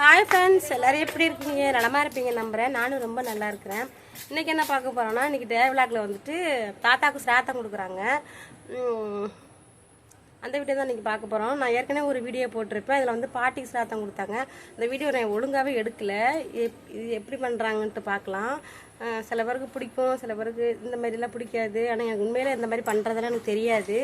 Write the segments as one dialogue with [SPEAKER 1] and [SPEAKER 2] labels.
[SPEAKER 1] Hi friends எல்லோரும் எப்படி இருக்கீங்க? நலமாக இருப்பீங்க நம்புகிறேன் நானும் ரொம்ப நல்லா இருக்கிறேன். இன்னைக்கு என்ன பார்க்க போகிறோன்னா இன்றைக்கி டே விளாக்ல வந்துட்டு தாத்தாவுக்கு சிராத்தம் கொடுக்குறாங்க. அந்த வீடியோ தான் நீங்கள் பார்க்க போகிறோம் நான் ஏற்கனவே ஒரு வீடியோ போட்டிருப்பேன். அதில் வந்து பாட்டி சாத்தம் கொடுத்தாங்க. அந்த வீடியோ நான் ஒழுங்காகவே எடுக்கலை. எப் இது எப்படி பண்ணுறாங்கன்ட்டு பார்க்கலாம். சில பேருக்கு பிடிக்கும் சில பேருக்கு இந்த மாதிரிலாம் பிடிக்காது. ஆனால் எனக்கு உண்மையில் இந்த மாதிரி பண்ணுறதெல்லாம் எனக்கு தெரியாது.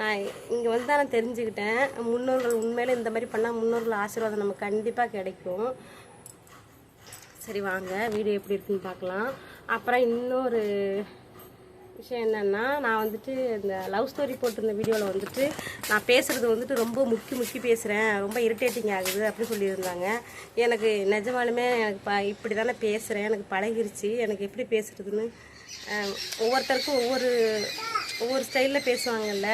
[SPEAKER 1] நான் இங்கே வந்து தான் நான் தெரிஞ்சுக்கிட்டேன். முன்னோர்கள் உண்மையில் இந்த மாதிரி பண்ணால் முன்னோர்கள் ஆசீர்வாதம் நமக்கு கண்டிப்பாக கிடைக்கும். சரி வாங்க. வீடியோ எப்படி இருக்குன்னு பார்க்கலாம். அப்புறம் இன்னொரு விஷயம் என்னென்னா நான் வந்துட்டு இந்த லவ் ஸ்டோரி போட்டிருந்த வீடியோவில் வந்துட்டு நான் பேசுகிறது வந்துட்டு ரொம்ப முக்கி முக்கி பேசுகிறேன் ரொம்ப இரிட்டேட்டிங் ஆகுது அப்படி சொல்லியிருந்தாங்க. எனக்கு நிஜமாலுமே எனக்கு ப இப்படி தானே பேசுகிறேன் எனக்கு பழகிருச்சு எனக்கு எப்படி பேசுகிறதுன்னு ஒவ்வொருத்தருக்கும் ஒவ்வொரு ஒவ்வொரு ஸ்டைலில் பேசுவாங்கல்ல.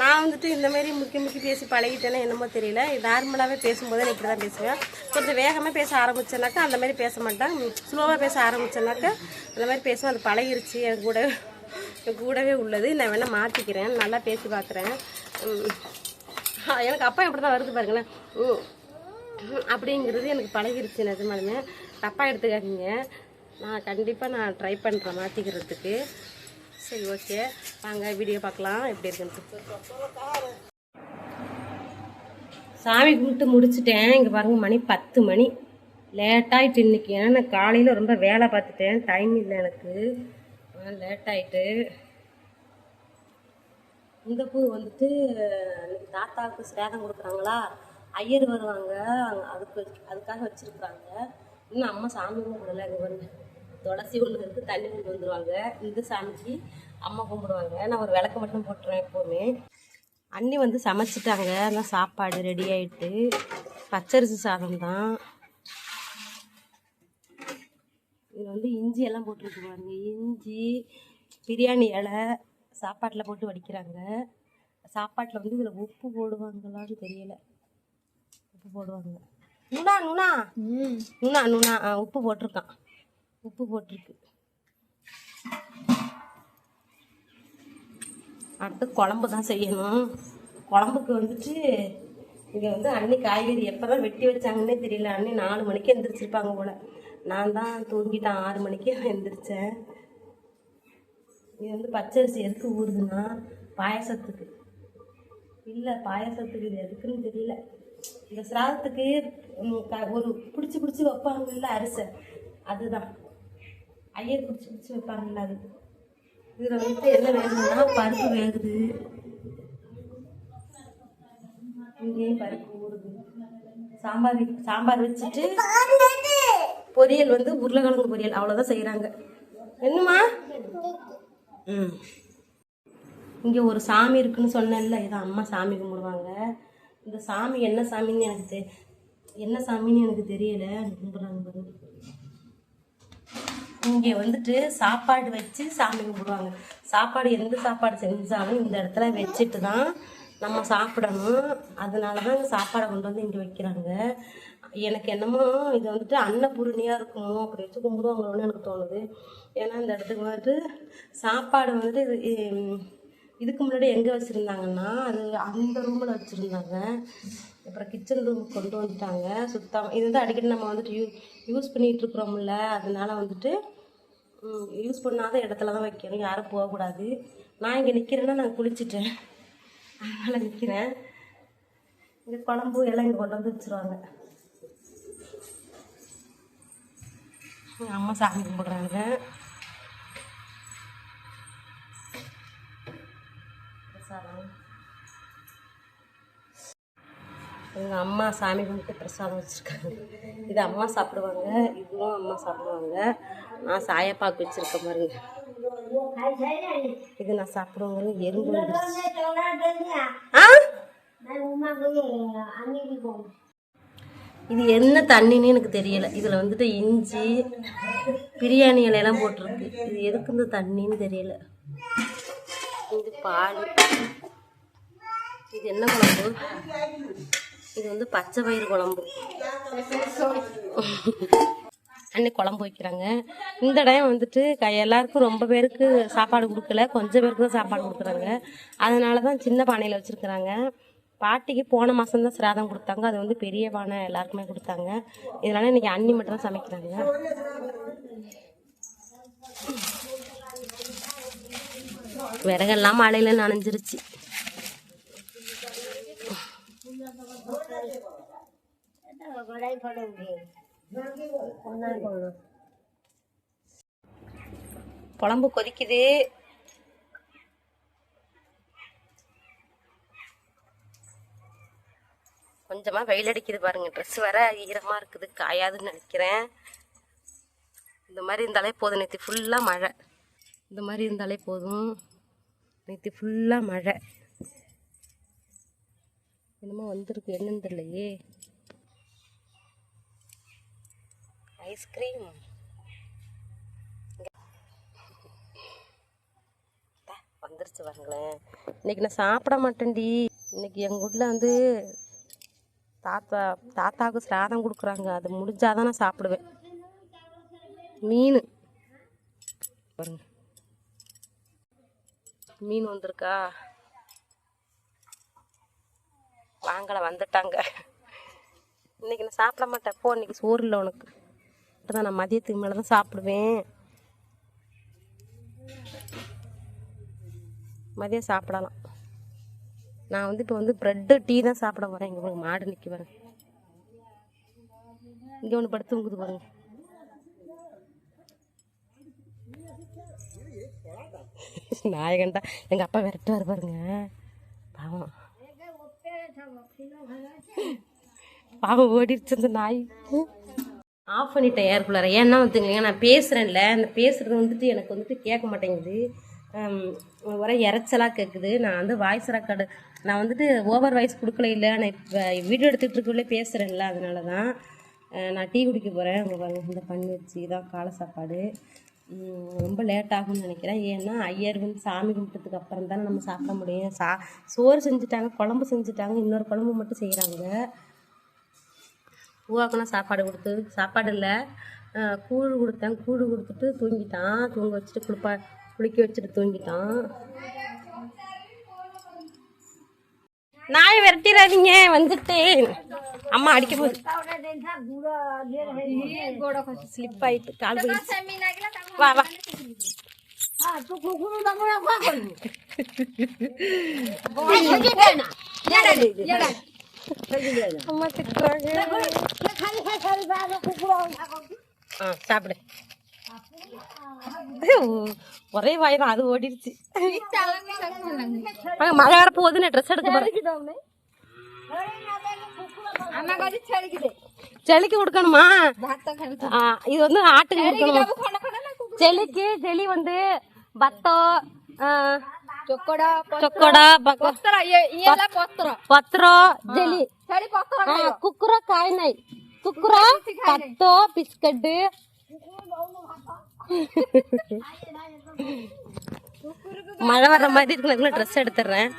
[SPEAKER 1] நான் வந்துட்டு இந்தமாரி முக்கி முக்கி பேசி பழகிட்டேன்னா என்னமோ தெரியல. நார்மலாகவே பேசும்போது நான் இப்படி தான் பேசுவேன். கொஞ்சம் வேகமாக பேச ஆரம்பித்தேனாக்கா அந்த மாதிரி பேச மாட்டேன். ஸ்லோவாக பேச ஆரம்பித்தேனாக்கா அந்த மாதிரி பேசுவேன். அது பழகிருச்சு என் கூட கூடவே உள்ளது. நான் வேணால் மாற்றிக்கிறேன் நல்லா பேசி பார்க்குறேன் எனக்கு அப்பா எப்படி தான் வருது பாருங்களேன். அப்படிங்கிறது எனக்கு பழகிருச்சு நிஜமாலுமே. தப்பாக எடுத்துக்காதீங்க. நான் கண்டிப்பாக நான் ட்ரை பண்ணுறேன் மாற்றிக்கிறதுக்கு சரி ஓகே வாங்க வீடியோ பார்க்கலாம். எப்படி இருக்குன்ட்டு சாமி கும்பிட்டு முடிச்சிட்டேன். இங்கே பாருங்க மணி பத்து மணி. லேட்டாகிட்டு இன்னைக்கு. ஏன்னா நான் காலையில் ரொம்ப வேலை பார்த்துட்டேன். டைம் இல்லை எனக்கு. லேட் ஆயிட்டு இந்த பூ வந்துட்டு தாத்தாவுக்கு சேதம் கொடுக்குறாங்களா? ஐயர் வருவாங்க. அதுக்கு வச்சு- அதுக்காக வச்சுருக்குறாங்க. இன்னும் அம்மா சாமி கும்பிடல இங்கே வந்து துளசி ஒன்று இருக்குது தண்ணி கொண்டு வந்துடுவாங்க இந்த சாமிக்கு அம்மா கும்பிடுவாங்க. நான் ஒரு விளக்கு மட்டும் போட்டுருவேன் எப்போவுமே. அண்ணி வந்து சமைச்சிட்டாங்க. அதான் சாப்பாடு ரெடி ஆகிட்டு பச்சரிசி சாதம் தான் இதில் வந்து இஞ்சி எல்லாம் போட்டிருக்கு பாருங்க. இஞ்சி பிரியாணி இலை சாப்பாட்டில் போட்டு வடிக்கிறாங்க. சாப்பாட்டில் வந்து இதில் உப்பு போடுவாங்களான்னு தெரியல. உப்பு போடுவாங்க. நுணா நுணா நுணா நுணா ஆ உப்பு போட்டிருக்கான். உப்பு போட்டிருக்கு. அடுத்து குழம்பு தான் செய்யணும். குழம்புக்கு வந்துட்டு இங்கே வந்து அன்னி காய்கறி எப்போ தான் வெட்டி வச்சாங்கன்னே தெரியல. அன்னி நாலு மணிக்கு எந்திரிச்சிருப்பாங்க போல். நான் தான் தூங்கிட்டேன். ஆறு மணிக்கு எழுந்திரிச்சேன். இது வந்து பச்சரிசி எதுக்கு ஊறுதுன்னா பாயசத்துக்கு. இல்லை பாயசத்துக்கு இது எதுக்குன்னு தெரியல. இந்த சிராதத்துக்கு ஒரு பிடிச்சி பிடிச்சி வைப்பாங்கல்ல அரிசை. அதுதான். ஐயர் பிடிச்சி பிடிச்சி வைப்பாங்கல்ல அது. இதில் வந்துட்டு என்ன வேகுதுன்னா பருப்பு வேகுது. இங்கேயும் பருப்பு ஊறுது. சாம்பார் சாம்பார் வச்சுட்டு பொரியல் வந்து உருளைக்கிழங்கு பொரியல். அவ்வளோதான் செய்கிறாங்க என்னம்மா? ம். இங்கே ஒரு சாமி இருக்குன்னு சொன்னேன்ல. இதான் அம்மா சாமி கும்பிடுவாங்க. இந்த சாமி என்ன சாமின்னு எனக்கு தெ என்ன சாமின்னு எனக்கு தெரியல. கும்பிட்றாங்க பாருங்க. இங்கே வந்துட்டு சாப்பாடு வச்சு சாமி கும்பிடுவாங்க. சாப்பாடு எந்த சாப்பாடு செஞ்சாலும் இந்த இடத்துல வச்சுட்டு தான் நம்ம சாப்பிடணும். அதனால தான் சாப்பாடை கொண்டு வந்து இங்கே வைக்கிறாங்க. எனக்கு என்னமோ இது வந்துட்டு அன்னபூரணியாக இருக்குமோ அப்படி வச்சு கும்பிடுவாங்களோன்னு எனக்கு தோணுது. ஏன்னா இந்த இடத்துக்கு வந்துட்டு சாப்பாடு வந்துட்டு இது இதுக்கு முன்னாடி எங்கே வச்சுருந்தாங்கன்னா அது அந்த ரூமில் வச்சுருந்தாங்க. அப்புறம் கிச்சன் ரூம் கொண்டு வந்துட்டாங்க. சுத்தம் இது வந்து அடிக்கடி நம்ம வந்துட்டு யூ யூஸ் பண்ணிகிட்டு இருக்கிறோம்ல அதனால வந்துட்டு யூஸ் பண்ணாத இடத்துல தான் வைக்கணும். யாரும் போகக்கூடாது. நான் இங்கே நிற்கிறேன்னா நான் குளிச்சிட்டேன். அதனால் விற்கிறேன் இங்கே குழம்பு எல்லாம் இங்கே கொண்டு வந்து வச்சுருவாங்க. எங்கள் அம்மா சாமி கும்பிட்றாங்க. பிரசாதம். எங்கள் அம்மா சாமி கும்பிட்டு பிரசாதம் வச்சுருக்காங்க. இது அம்மா சாப்பிடுவாங்க இதுவும் அம்மா சாப்பிடுவாங்க. நான் சாயப்பாக்கு வச்சுருக்கேன் பாருங்க. இது நான் சாப்பிடுவாங்க எறும்பு இது என்ன தண்ணின்னு எனக்கு தெரியல. இதில் வந்துட்டு இஞ்சி பிரியாணி இலையெல்லாம் போட்டிருக்கு. இது எதுக்கு இந்த தண்ணின்னு தெரியல. இது பால். இது என்ன குழம்பு? இது வந்து பச்சை பயிறு குழம்பு. அன்னைக்கு குழம்பு வைக்கிறாங்க. இந்த டைம் வந்துட்டு க எல்லாருக்கும் ரொம்ப பேருக்கு சாப்பாடு கொடுக்கல. கொஞ்சம் பேருக்கு தான் சாப்பாடு கொடுக்குறாங்க. அதனால தான் சின்ன பானையில் வச்சுருக்குறாங்க. பாட்டிக்கு போன மாதம் தான் சிராதம் கொடுத்தாங்க. அது வந்து பெரிய பானை எல்லாருக்குமே கொடுத்தாங்க. இதனால இன்னைக்கு அண்ணி மட்டும் தான் சமைக்கிறாங்க. விறகெல்லாம் மழையில நனைஞ்சிருச்சு. குழம்பு கொதிக்குது. கொஞ்சமா வெயில் அடிக்குது பாருங்க. ட்ரெஸ் வேற ஈரமா இருக்குது. காயாதுன்னு நினைக்கிறேன். இந்த மாதிரி இருந்தாலே போதும். நேற்று ஃபுல்லாக மழை. இந்த மாதிரி இருந்தாலே போதும். நேற்று ஃபுல்லாக மழை. என்னமோ வந்திருக்கு. என்னன்னு தெரியலையே. ஐஸ்கிரீம். வந்துருச்சு வரங்களேன் இன்னைக்கு நான் சாப்பிட மாட்டேன்டி. இன்னைக்கு எங்கள் வீட்டில் வந்து தாத்தா தாத்தாவுக்கு சிராதம் கொடுக்குறாங்க. அது முடிஞ்சாதான் நான் சாப்பிடுவேன். மீன். பாருங்க. மீன் வந்திருக்கா? வாங்கலை வந்துட்டாங்க. இன்னைக்கு நான் சாப்பிட மாட்டேன். போ இன்னைக்கு சோறு இல்லை உனக்கு. தான் நான் மதியத்துக்கு மேலே தான் சாப்பிடுவேன். மதியம் சாப்பிடலாம். நான் வந்து இப்போ வந்து ப்ரெட்டு டீ தான் சாப்பிட போகிறேன் இங்கே பாருங்க மாடு நிற்க பாருங்க. இங்கே ஒன்று படுத்து தூங்குது பாருங்க. நாயகன்டா எங்கள் அப்பா விரட்டுவார் பாருங்க. பாவம். பாவம் ஓடிடுச்சு அந்த நாய். ஆஃப் பண்ணிட்டேன் ஏர்குள்ளார ஏன்னா வந்துங்களேன் நான் பேசுகிறேன்ல அந்த பேசுகிறது வந்துட்டு எனக்கு வந்துட்டு கேட்க மாட்டேங்குது. ஒரே இறைச்சலாக கேட்குது நான் வந்து வாய்ஸ் ரெக்கார்டு நான் வந்துட்டு ஓவர் வாய்ஸ் கொடுக்கல இல்லை. நான் இப்போ வீடியோ எடுத்துகிட்டு இருக்கக்குள்ளே பேசுகிறேன்ல அதனால தான் நான் டீ குடிக்க போகிறேன் இந்த பண்ணி வச்சு தான் காலை சாப்பாடு. ரொம்ப லேட் ஆகும்னு நினைக்கிறேன். ஏன்னா ஐயர் வந்து சாமி கும்பிட்டதுக்கு அப்புறம் தானே நம்ம சாப்பிட முடியும். சா சோறு செஞ்சுட்டாங்க குழம்பு செஞ்சுட்டாங்க. இன்னொரு குழம்பு மட்டும் செய்கிறாங்க பூவாக்கெல்லாம் சாப்பாடு கொடுத்து சாப்பாடு இல்லை. கூழ் கொடுத்தேன். கூழ் கொடுத்துட்டு தூங்கிட்டான். தூங்க வச்சுட்டு குளிப்பா குளிக்க வச்சுட்டு தூங்கிட்டான். நாய் விரட்டிடாதீங்க வந்துட்டேன். அம்மா அடிக்க போகுது. ஸ்லிப் ஆயிட்டு கால் வா வா. அம்மா திட்டுறாங்க ஆ சாப்பிடு. ஒரே வாய் தான் அது ஓடிடுச்சு மழை வர போகுதுன்னு ட்ரெஸ் எடுக்க போறேன். செளிக்கு கொடுக்கணுமா? இது வந்து ஆட்டுக்கு கொடுக்கணுமா? செளிக்கு செளி வந்து பத்தம்
[SPEAKER 2] ಚೊಕ್ಕಡ
[SPEAKER 1] ಪತ್ರ ಜಲಿ ಕುಕ್ಕುರ ಕಾಯಿನೈ ಕುಕ್ಕುರ ಪತ್ತು ಬಿಸ್ಕಟ್ மழை வர மாதிரி இருக்குன்னு ட்ரெஸ் எடுத்துடுறேன்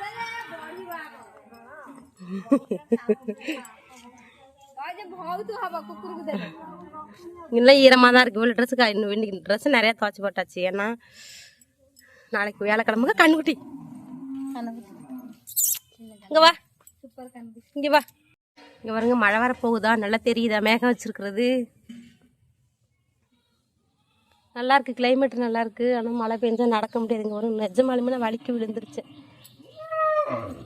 [SPEAKER 1] இல்லை ஈரமாக தான் இருக்கு இவ்வளோ ட்ரெஸ்ஸுக்கு இன்னும் ட்ரெஸ் நிறையா துவச்சி போட்டாச்சு ஏன்னா நாளைக்கு வியாழக்கிழமைக்கு கண்ணுக்குட்டி. இங்கே வா. இங்கே வா. இங்கே பாருங்க மழை வர போகுதா? நல்லா தெரியுதா? மேகம் வச்சிருக்கிறது. நல்லா இருக்கு கிளைமேட் நல்லா இருக்கு. ஆனால் மழை பெஞ்சா நடக்க முடியாது இங்கே வரும் நிஜமாலுமே நான் வலிக்கு விழுந்துருச்சு.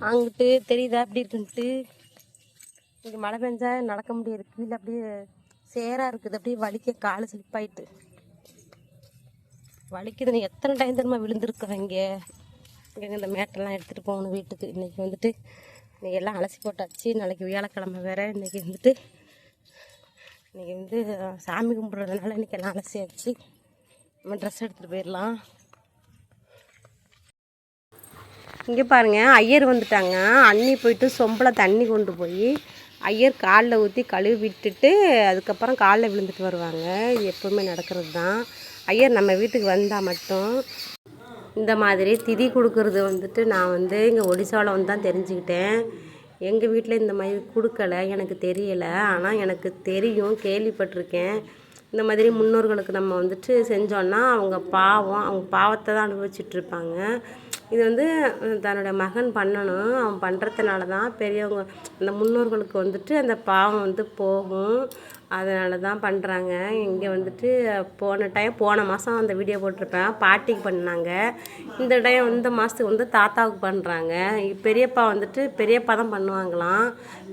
[SPEAKER 1] அங்கிட்டு தெரியுதா? அப்படி இருக்குன்ட்டு. இங்கே மழை பெஞ்சா நடக்க முடியாது. கீழே அப்படியே சேராக இருக்குது. அப்படியே வலிக்க கால் ஸ்லிப்பாயிட்டு வலிக்குது. எத்தனை டைம் தெரியுமா விழுந்திருக்கோம் இங்கே? இங்கே இந்த மேட்டெல்லாம் எடுத்துகிட்டு போகணும் வீட்டுக்கு. இன்றைக்கி வந்துட்டு இன்னைக்கு எல்லாம் அலசி போட்டாச்சு. நாளைக்கு வியாழக்கிழமை வேறு. இன்றைக்கி வந்துட்டு இன்றைக்கி வந்து சாமி கும்பிட்றதுனால இன்றைக்கி எல்லாம் அலசியாச்சு. நம்ம ட்ரெஸ் எடுத்துகிட்டு போயிடலாம். இங்கே பாருங்கள் ஐயர் வந்துட்டாங்க. அண்ணி போயிட்டு சொம்பில் தண்ணி கொண்டு போய் ஐயர் காலில் ஊற்றி கழுவி விட்டுட்டு அதுக்கப்புறம் காலில் விழுந்துட்டு வருவாங்க. இது எப்போவுமே நடக்கிறது தான் ஐயர் நம்ம வீட்டுக்கு வந்தால் மட்டும். இந்த மாதிரி திதி கொடுக்கறது வந்துட்டு நான் வந்து இங்கே ஒடிசாவில் வந்து தான் தெரிஞ்சுக்கிட்டேன். எங்கள் வீட்டில் இந்த மாதிரி கொடுக்கல எனக்கு தெரியலை. ஆனால் எனக்கு தெரியும் கேள்விப்பட்டிருக்கேன். இந்த மாதிரி முன்னோர்களுக்கு நம்ம வந்துட்டு செஞ்சோன்னா அவங்க பாவம் அவங்க பாவத்தை தான் அனுபவிச்சிட்ருப்பாங்க இது வந்து தன்னுடைய மகன் பண்ணணும். அவன் பண்ணுறதுனால தான் பெரியவங்க அந்த முன்னோர்களுக்கு வந்துட்டு அந்த பாவம் வந்து போகும். அதனால தான் பண்ணுறாங்க இங்கே வந்துட்டு போன டைம் போன மாதம் அந்த வீடியோ போட்டிருப்பேன். பாட்டிக்கு பண்ணாங்க. இந்த டைம் இந்த மாதத்துக்கு வந்து தாத்தாவுக்கு பண்ணுறாங்க பெரியப்பா வந்துட்டு பெரியப்பா தான் பண்ணுவாங்களாம்.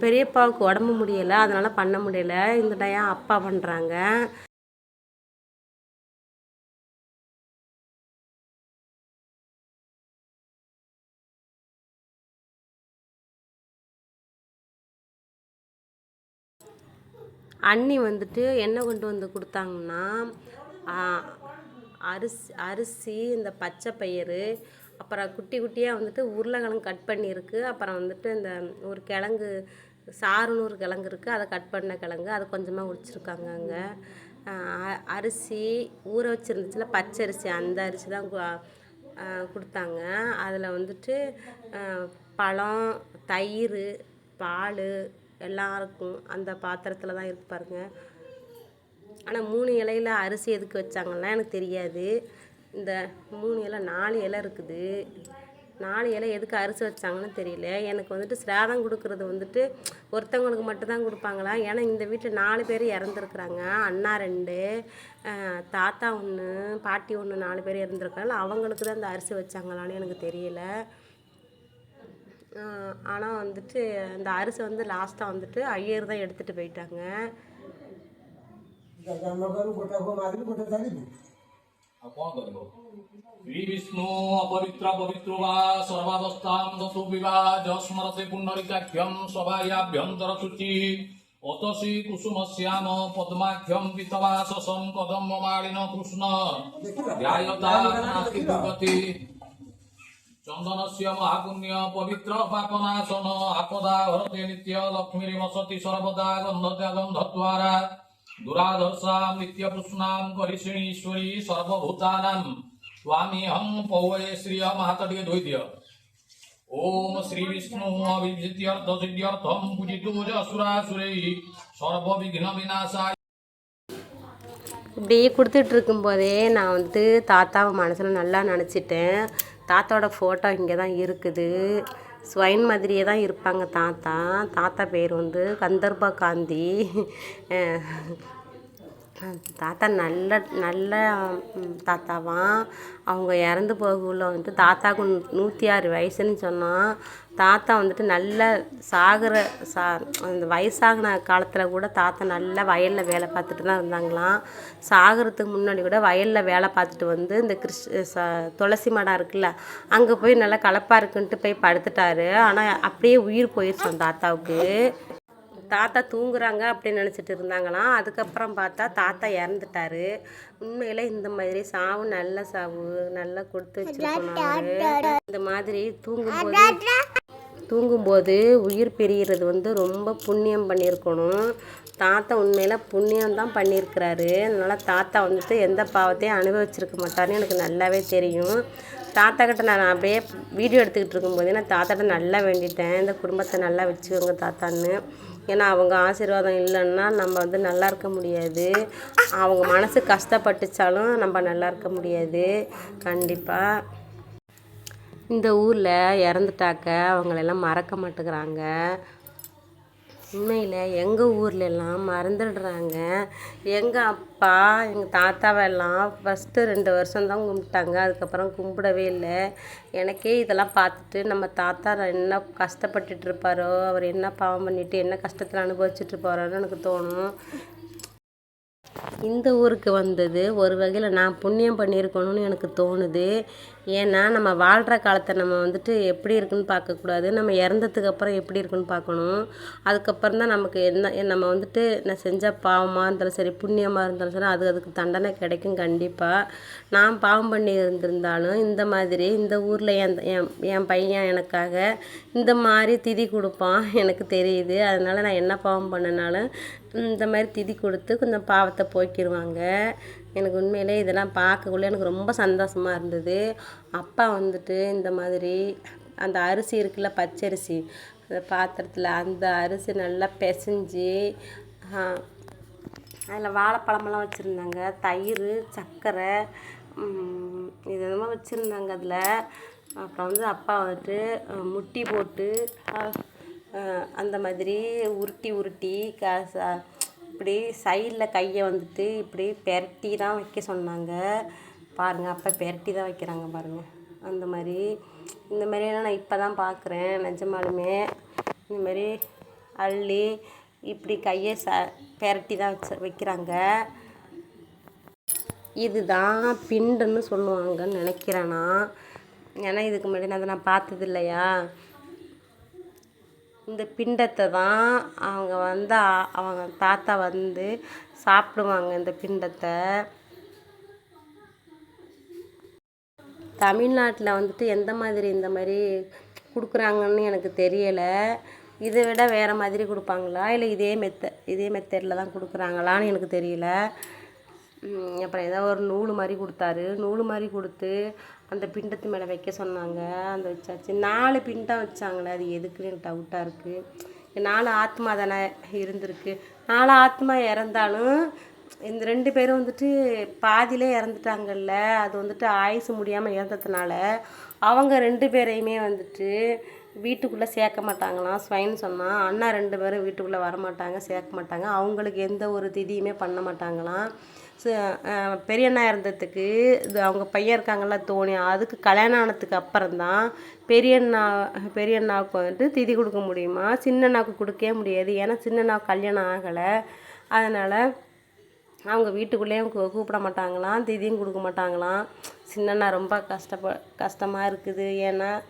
[SPEAKER 1] பெரியப்பாவுக்கு உடம்பு முடியலை. அதனால் பண்ண முடியல. இந்த டைம் அப்பா பண்ணுறாங்க அண்ணி வந்துட்டு என்ன கொண்டு வந்து கொடுத்தாங்கன்னா அரிசி அரிசி இந்த பச்சை பயிறு அப்புறம் குட்டி குட்டியாக வந்துட்டு உருளைக்கிழங்கு கட் பண்ணியிருக்கு. அப்புறம் வந்துட்டு இந்த ஒரு கிழங்கு சாருன்னு ஒரு கிழங்கு இருக்குது அதை கட் பண்ண கிழங்கு அதை கொஞ்சமாக உடிச்சிருக்காங்க அங்கே. அரிசி ஊற வச்சுருந்துச்சுல பச்சை அரிசி அந்த அரிசி தான் கு- கொடுத்தாங்க. அதில் வந்துட்டு பழம் தயிர் பால் எல்லாம் இருக்கும் அந்த பாத்திரத்தில் தான் இருக்கு ஆனால் மூணு இலையில அரிசி எதுக்கு வச்சாங்கன்னா எனக்கு தெரியாது. இந்த மூணு இலை நாலு இலை இருக்குது. நாலு இலை எதுக்கு அரிசி வச்சாங்கன்னு தெரியல. எனக்கு வந்துட்டு சிராதம் கொடுக்கறது வந்துட்டு ஒருத்தவங்களுக்கு மட்டும்தான் கொடுப்பாங்களா? ஏன்னா இந்த வீட்டில் நாலு பேர் இறந்துருக்குறாங்க. அண்ணா ரெண்டு தாத்தா ஒன்று பாட்டி ஒன்று நாலு பேர் இறந்துருக்காங்க. அவங்களுக்கு தான் இந்த அரிசி வச்சாங்களான்னு எனக்கு தெரியல. ஆனால் வந்துட்டு அந்த அரிசி வந்து லாஸ்ட்டாக வந்துட்டு ஐயர் தான் எடுத்துகிட்டு போயிட்டாங்க
[SPEAKER 3] श्रीविष्णु अपवित्र पवित्रो वा सर्वावस्थां दसुपि वा जस्मरसि पुण्डरिकाख्यं स्वभायाभ्यन्तरशुचि অতসি কুসুমশ্যাম পদ্মাখ্যম পিতবাসসম কদম্বমালিন কৃষ্ণ ধ্যায়তা নাস্তি ভগতি চন্দনস্য মহাপুণ্য পবিত্র পাপনাশন আপদা হরতে নিত্য লক্ষ্মীর বসতি সর্বদা গন্ধত্যা গন্ধদ্বারা দুরাধর্ষাম নিত্যপুষ্ণাম করিষিণী ঈশ্বরী সর্বভূতানাম। স্বামীহং পৌয়ে শ্রী মাহাতা দিয়ে ধুই দিও ওম শ্রী বিষ্ণু অভিজিত্যর্থ সিদ্ধ্যর্থম পূজিতু যসুরাসুরৈ সর্ববিঘ্ন বিনাশায়।
[SPEAKER 1] இப்படி கொடுத்துட்ருக்கும் போதே நான் வந்து தாத்தாவை மனசில் நல்லா நினச்சிட்டேன். தாத்தாவோட ஃபோட்டோ இங்கே தான் இருக்குது. ஸ்வைன் மாதிரியே தான் இருப்பாங்க தாத்தா. தாத்தா பேர் வந்து கந்தர்பா காந்தி. தாத்தா நல்ல நல்ல தாத்தாவாம் அவங்க இறந்து போகக்குள்ள வந்துட்டு தாத்தாவுக்கு நூற்றி ஆறு வயசுன்னு சொன்னான் தாத்தா வந்துட்டு நல்ல சாகிற சா அந்த வயசாகின காலத்தில் கூட தாத்தா நல்லா வயலில் வேலை பார்த்துட்டு தான் இருந்தாங்களாம். சாகிறதுக்கு முன்னாடி கூட வயலில் வேலை பார்த்துட்டு வந்து இந்த கிறிஸ் ச துளசி மடம் இருக்குல்ல அங்கே போய் நல்லா கலப்பாக இருக்குன்ட்டு போய் படுத்துட்டாரு. ஆனால் அப்படியே உயிர் போயிடுச்சு தாத்தாவுக்கு. தாத்தா தூங்குறாங்க அப்படின்னு நினச்சிட்டு இருந்தாங்களாம். அதுக்கப்புறம் பார்த்தா தாத்தா இறந்துட்டாரு. உண்மையில இந்த மாதிரி சாவு நல்ல சாவு நல்லா கொடுத்து வச்சிருக்கணும் இந்த மாதிரி தூங்கும்போது தூங்கும்போது உயிர் பிரிகிறது வந்து ரொம்ப புண்ணியம் பண்ணியிருக்கணும். தாத்தா உண்மையில் புண்ணியம் தான் பண்ணியிருக்கிறாரு. அதனால் தாத்தா வந்துட்டு எந்த பாவத்தையும் அனுபவிச்சிருக்க மாட்டார்னு எனக்கு நல்லாவே தெரியும். தாத்தா கிட்ட நான் அப்படியே வீடியோ எடுத்துக்கிட்டு இருக்கும்போது நான் தாத்தாட்ட நல்லா வேண்டிட்டேன். இந்த குடும்பத்தை நல்லா வச்சுக்கோங்க தாத்தான்னு. ஏன்னா அவங்க ஆசீர்வாதம் இல்லைன்னா நம்ம வந்து நல்லா இருக்க முடியாது. அவங்க மனசு கஷ்டப்பட்டுச்சாலும் நம்ம நல்லா இருக்க முடியாது. கண்டிப்பாக இந்த ஊரில் இறந்துட்டாக்க அவங்களெல்லாம் மறக்க மாட்டேங்கிறாங்க. உண்மையில் எங்கள் ஊர்ல எல்லாம் மறந்துடுறாங்க. எங்கள் அப்பா எங்கள் தாத்தாவெல்லாம் ஃபஸ்ட்டு ரெண்டு வருஷம் தான் கும்பிட்டாங்க. அதுக்கப்புறம் கும்பிடவே இல்லை. எனக்கே இதெல்லாம் பார்த்துட்டு நம்ம தாத்தா என்ன கஷ்டப்பட்டுட்டு இருப்பாரோ அவர் என்ன பாவம் பண்ணிட்டு என்ன கஷ்டத்தில் அனுபவிச்சுட்டு இருப்பாரோன்னு எனக்கு தோணும். இந்த ஊருக்கு வந்தது ஒரு வகையில் நான் புண்ணியம் பண்ணியிருக்கணும்னு எனக்கு தோணுது. ஏன்னா நம்ம வாழ்கிற காலத்தை நம்ம வந்துட்டு எப்படி இருக்குன்னு பார்க்கக்கூடாது. நம்ம இறந்ததுக்கு அப்புறம் எப்படி இருக்குன்னு பார்க்கணும். அதுக்கப்புறம் தான் நமக்கு என்ன நம்ம வந்துட்டு நான் செஞ்ச பாவமாக இருந்தாலும் சரி புண்ணியமாக இருந்தாலும் சரி அது அதுக்கு தண்டனை கிடைக்கும் கண்டிப்பாக நான் பாவம் பண்ணி இருந்திருந்தாலும் இந்த மாதிரி இந்த ஊரில் என் என் என் பையன் எனக்காக இந்த மாதிரி திதி கொடுப்பான் எனக்கு தெரியுது. அதனால் நான் என்ன பாவம் பண்ணனாலும் இந்த மாதிரி திதி கொடுத்து கொஞ்சம் பாவத்தை போக்கிடுவாங்க. எனக்கு உண்மையிலே இதெல்லாம் பார்க்கக்குள்ள எனக்கு ரொம்ப சந்தோஷமாக இருந்தது. அப்பா வந்துட்டு இந்த மாதிரி அந்த அரிசி இருக்குல்ல பச்சரிசி. அந்த பாத்திரத்தில் அந்த அரிசி நல்லா பிசைஞ்சு அதில் வாழைப்பழமெல்லாம் வச்சுருந்தாங்க. தயிர் சர்க்கரை இது என்னமோ வச்சுருந்தாங்க அதில். அப்புறம் வந்து அப்பா வந்துட்டு முட்டி போட்டு அந்த மாதிரி உருட்டி உருட்டி க ச- இப்படி சைடில் கையை வந்துட்டு இப்படி பெரட்டி தான் வைக்க சொன்னாங்க. பாருங்கள் அப்போ பெரட்டி தான் வைக்கிறாங்க பாருங்கள் அந்த மாதிரி இந்த மாதிரியெல்லாம் நான் இப்போ தான் பார்க்குறேன் நிஜமாலுமே. இந்த மாதிரி அள்ளி இப்படி கையை ச பெரட்டி தான் வச்சு வைக்கிறாங்க. இதுதான் பிண்டுன்னு சொல்லுவாங்கன்னு நினைக்கிறேன் நான். ஏன்னா இதுக்கு முன்னாடி நான் அதை நான் பார்த்தது இல்லையா இந்த பிண்டத்தை தான் அவங்க வந்து அவங்க தாத்தா வந்து சாப்பிடுவாங்க இந்த பிண்டத்தை. தமிழ்நாட்டில் வந்துட்டு எந்த மாதிரி இந்த மாதிரி கொடுக்குறாங்கன்னு எனக்கு தெரியலை. இதை விட வேறு மாதிரி கொடுப்பாங்களா? இல்லை இதே மெத்த இதே மெத்தடில் தான் கொடுக்குறாங்களான்னு எனக்கு தெரியல. அப்புறம் ஏதோ ஒரு நூல் மாதிரி கொடுத்தாரு. நூல் மாதிரி கொடுத்து அந்த பிண்டத்து மேலே வைக்க சொன்னாங்க. அந்த வச்சாச்சு. நாலு பிண்டம் வச்சாங்களே அது எதுக்குன்னு டவுட்டாக இருக்குது நாலு ஆத்மா தானே இருந்திருக்கு. நாலு ஆத்மா இறந்தாலும் இந்த ரெண்டு பேரும் வந்துட்டு பாதியிலே இறந்துட்டாங்கல்ல. அது வந்துட்டு ஆயுசு முடியாமல் இறந்ததுனால அவங்க ரெண்டு பேரையுமே வந்துட்டு வீட்டுக்குள்ளே சேர்க்க மாட்டாங்களாம். ஸ்வைன்னு சொன்னால் அண்ணா ரெண்டு பேரும் வீட்டுக்குள்ளே வரமாட்டாங்க சேர்க்க மாட்டாங்க. அவங்களுக்கு எந்த ஒரு திதியுமே பண்ண மாட்டாங்களாம். ச- பெரியண்ணா இருந்ததுக்கு இது அவங்க பையன் இருக்காங்கல்ல தோணி அதுக்கு கல்யாணம் ஆனதுக்கு அப்புறம்தான் பெரியண்ணா பெரியண்ணாவுக்கு வந்துட்டு திதி கொடுக்க முடியுமா? சின்னண்ணாவுக்கு கொடுக்கவே முடியாது. ஏன்னா சின்னண்ணா கல்யாணம் ஆகலை. அதனால் அவங்க வீட்டுக்குள்ளேயும் கூப்பிட மாட்டாங்களாம். திதியும் கொடுக்க மாட்டாங்களாம். சின்னண்ணா ரொம்ப கஷ்டப்ப கஷ்டமாக இருக்குது. ஏன்னா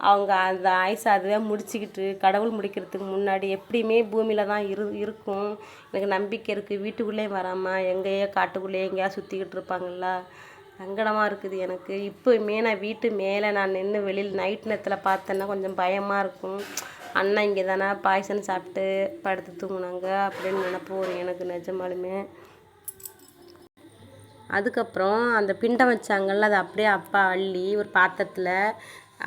[SPEAKER 1] அவங்க அந்த ஆயுசை அதுவே முடிச்சுக்கிட்டு கடவுள் முடிக்கிறதுக்கு முன்னாடி எப்படியுமே பூமியில் தான் இரு இருக்கும். எனக்கு நம்பிக்கை இருக்குது வீட்டுக்குள்ளேயும் வராமல் எங்கேயோ காட்டுக்குள்ளேயே எங்கேயா சுற்றிக்கிட்டு இருப்பாங்கள்ல சங்கடமாக இருக்குது எனக்கு. இப்போயுமே நான் வீட்டு மேலே நான் நின்று வெளியில் நைட் நேரத்தில் பார்த்தேன்னா கொஞ்சம் பயமாக இருக்கும். அண்ணன் இங்கே தானே பாய்சன் சாப்பிட்டு படுத்து தூங்கினாங்க அப்படின்னு நினப்பு வரும் எனக்கு நிஜமாலுமே. அதுக்கப்புறம் அந்த பிண்டம் வச்சாங்கல்ல அதை அப்படியே அப்பா அள்ளி ஒரு பாத்திரத்தில்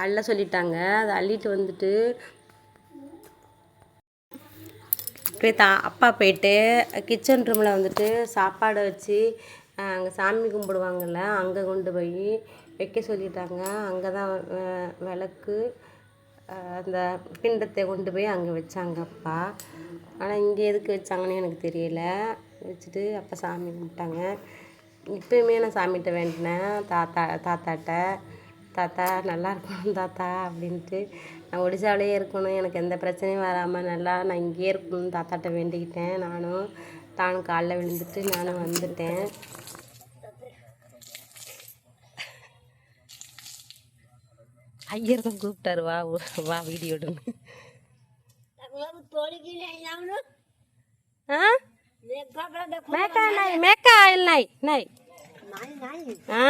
[SPEAKER 1] அள்ள சொல்லிட்டாங்க. அதை அள்ளிட்டு வந்துட்டு அப்படியே தா அப்பா போயிட்டு கிச்சன் ரூமில் வந்துட்டு சாப்பாடு வச்சு அங்கே சாமி கும்பிடுவாங்கள்ல அங்கே கொண்டு போய் வைக்க சொல்லிட்டாங்க. அங்கே தான் விளக்கு அந்த பிண்டத்தை கொண்டு போய் அங்கே வச்சாங்க அப்பா. ஆனால் இங்கே எதுக்கு வச்சாங்கன்னு எனக்கு தெரியல. வச்சுட்டு அப்பா சாமி கும்பிட்டாங்க. இப்போயுமே நான் சாமிகிட்ட வேண்டினேன். தாத்தா தாத்தாட்ட. தாத்தா நல்லா இருக்கணும் தாத்தா அப்படின்ட்டு நான் ஒடிசாவிலேயே இருக்கணும். எனக்கு எந்த பிரச்சனையும் வராமல் நல்லா நான் இங்கேயே இருக்கணும்னு தாத்தாட்ட வேண்டிக்கிட்டேன். நானும் தானும் காலைல விழுந்துட்டு நானும் வந்துட்டேன். ஐயர் தான் கூப்பிட்டாரு. வா வா வீடியோ ஆ? மேக்கா நாய் மேக்கா நாய் நாய். ஆ.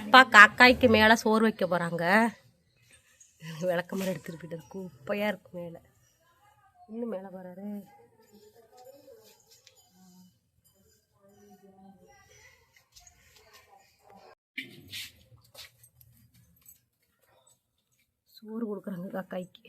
[SPEAKER 1] அப்பா காக்காய்க்கு மேலே சோறு வைக்க போகிறாங்க விளக்கமரம் எடுத்துகிட்டு போயிட்டு குப்பையாக இருக்கு மேலே. இன்னும் மேலே போகிறாரு சோறு கொடுக்குறாங்க காக்காய்க்கு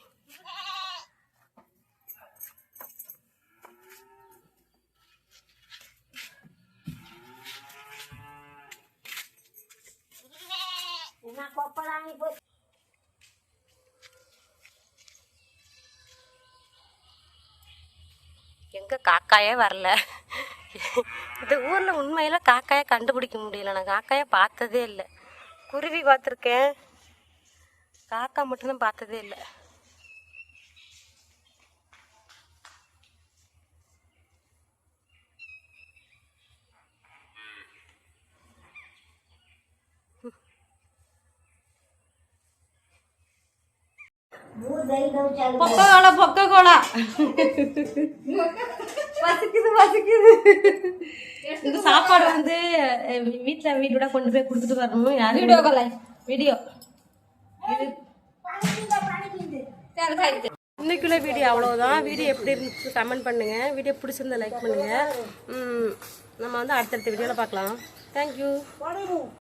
[SPEAKER 1] எங்க காக்காயே வரல. இந்த ஊரில் உண்மையில காக்காயை கண்டுபிடிக்க முடியல. நான் காக்காயை பார்த்ததே இல்லை. குருவி பார்த்துருக்கேன். காக்கா மட்டும்தான் பார்த்ததே இல்லை. பொக்ககோலா பொக்ககோலா பசிக்குது பசிக்குது இந்த சாப்பாடு வந்து வீட்டுல வீட்டோட கொண்டு போய் குடுத்துட்டு வரணும்.
[SPEAKER 2] வீடியோ அவ்வளோதான்
[SPEAKER 1] வீடியோ வீடியோ எப்படி இருந்துச்சு கமெண்ட் பண்ணுங்க. வீடியோ பிடிச்சிருந்தா லைக் பண்ணுங்கள் நம்ம வந்து அடுத்தடுத்த வீடியோவில் பார்க்கலாம். தேங்க்யூ